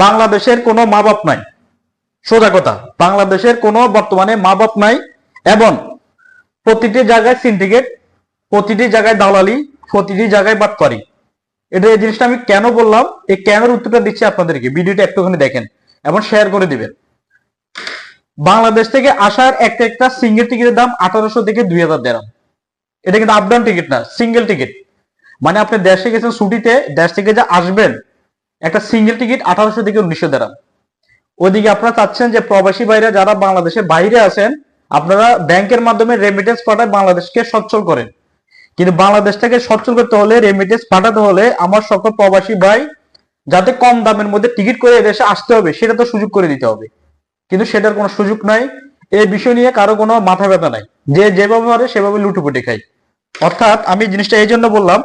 বাংলাদেশের কোনো মা বাপ নাই। সোজা কথা, বাংলাদেশের কোনো বর্তমানে মা বাপ নাই এবং প্রতিটি জায়গায় সিন্ডিকেট প্রতিটি জায়গায় দালালি, প্রতিটি জায়গায় বাটপারি। এটা এই জিনিসটা আমি কেন বললাম? এই কেনের উত্তরটা দিচ্ছি আপনাদেরকে। ভিডিওটা একটুখানি দেখেন এবং শেয়ার করে দিবেন। বাংলাদেশ থেকে আসার একটা একটা সিঙ্গেল টিকিটের দাম আঠারোশো থেকে দুই হাজার দেড়াম এটা কিন্তু আপ ডাউন টিকিট না সিঙ্গেল টিকিট মানে আপনি দেশে গেছেন ছুটিতে, দেশ থেকে যা আসবেন একটা সিঙ্গেল টিকিট আঠারোশো থেকে উনিশশো দেড়াম ওইদিকে আপনারা চাচ্ছেন যে প্রবাসী ভাইরা যারা বাংলাদেশের বাইরে আছেন, আপনারা ব্যাংকের মাধ্যমে রেমিটেন্স পাঠায় বাংলাদেশকে সচ্ছল করেন। কিন্তু বাংলাদেশ থেকে সচ্ছল করতে হলে রেমিটেন্স পাঠাতে হলে আমার সকল প্রবাসী ভাই যাতে কম দামের মধ্যে টিকিট করে এদেশে আসতে হবে, সেটা তো সুযোগ করে দিতে হবে। কিন্তু সেটার কোনো সুযোগ নাই। এই বিষয় নিয়ে কারও কোনো মাথা ব্যথা নাই। যে যেভাবে পারে সেভাবে লুটুপুটি খাই। অর্থাৎ আমি জিনিসটা এই জন্য বললাম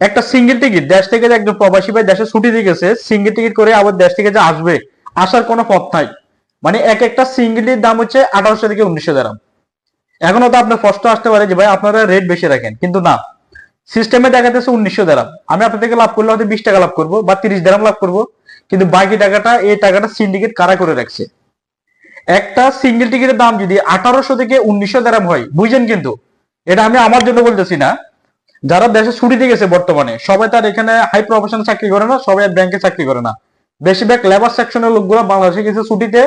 একটা সিঙ্গেল টিকিট দেশ থেকে যে একজন প্রবাসী ভাই দেশে ছুটি দিয়ে গেছে সিঙ্গেল টিকিট করে আবার দেশ থেকে যে আসবে, আসার কোনো পথ নাই। মানে এক একটা সিঙ্গেলের দাম হচ্ছে আঠারোশো থেকে উনিশশো দেরাম এখনও তো আপনার কষ্ট আসতে পারে যে ভাই আপনারা রেট বেশি রাখেন, কিন্তু না। সিস্টেমে দেখা যাচ্ছে উনিশশো দেরাম আমি আপনার থেকে লাভ করলে হয়তো বিশ টাকা লাভ করব বা তিরিশ দেরাম লাভ করব, কিন্তু বাকি টাকাটা, এই টাকাটা সিন্ডিকেট কারা করে রাখছে? একটা সিঙ্গেল টিকিটের দাম যদি আঠারোশো থেকে উনিশশো দেরাম হয় বুঝছেন কিন্তু, এটা আমি আমার জন্য বলতেছি না যারা দেশে ছুটিতে গেছে বর্তমানে, সবাই তার এখানে হাই প্রফেশনাল চাকরি করে না, সবাই ব্যাংকে চাকরি করে না। বেশিরভাগ লেবার সেকশনের লোকগুলো বাংলাদেশে গেছে ছুটিতে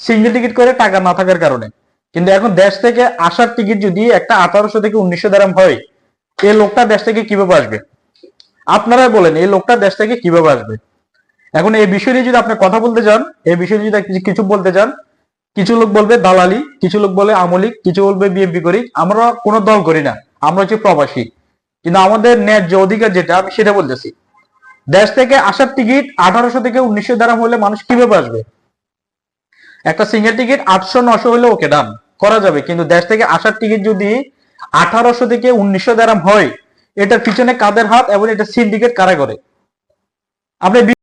সিঙ্গেল টিকিট করে টাকা না থাকার কারণে। কিন্তু এখন দেশ থেকে আসার টিকিট যদি একটা আঠারোশো থেকে উনিশশো দারাম হয়, এই লোকটা দেশ থেকে কীভাবে আসবে? আপনারা বলেন, এই লোকটা দেশ থেকে কীভাবে আসবে? এখন এই বিষয় নিয়ে যদি আপনি কথা বলতে চান, এই বিষয়ে যদি কিছু বলতে চান, কিছু লোক বলবে দালালি, কিছু লোক বলে আমলিক, কিছু বলবে বিএনপি করি, আমরা কোনো দল করি না। আমরা হচ্ছে প্রবাসী। কিন্তু আমাদের ন্যায্য অধিকার যেটা, আমি সেটা বলতেছি। দেশ থেকে আসার টিকিট আঠারোশো থেকে উনিশশো দ্বারা হলে মানুষ কীভাবে আসবে? একটা সিঙ্গেল টিকিট আটশো নশো হলে ওকে ডান করা যাবে। কিন্তু দেশ থেকে আসার টিকিট যদি আঠারোশো থেকে উনিশশো দ্বারাম হয়, এটার পিছনে কাদের হাত এবং এটা সিন্ডিকেট কারা করে? আপনি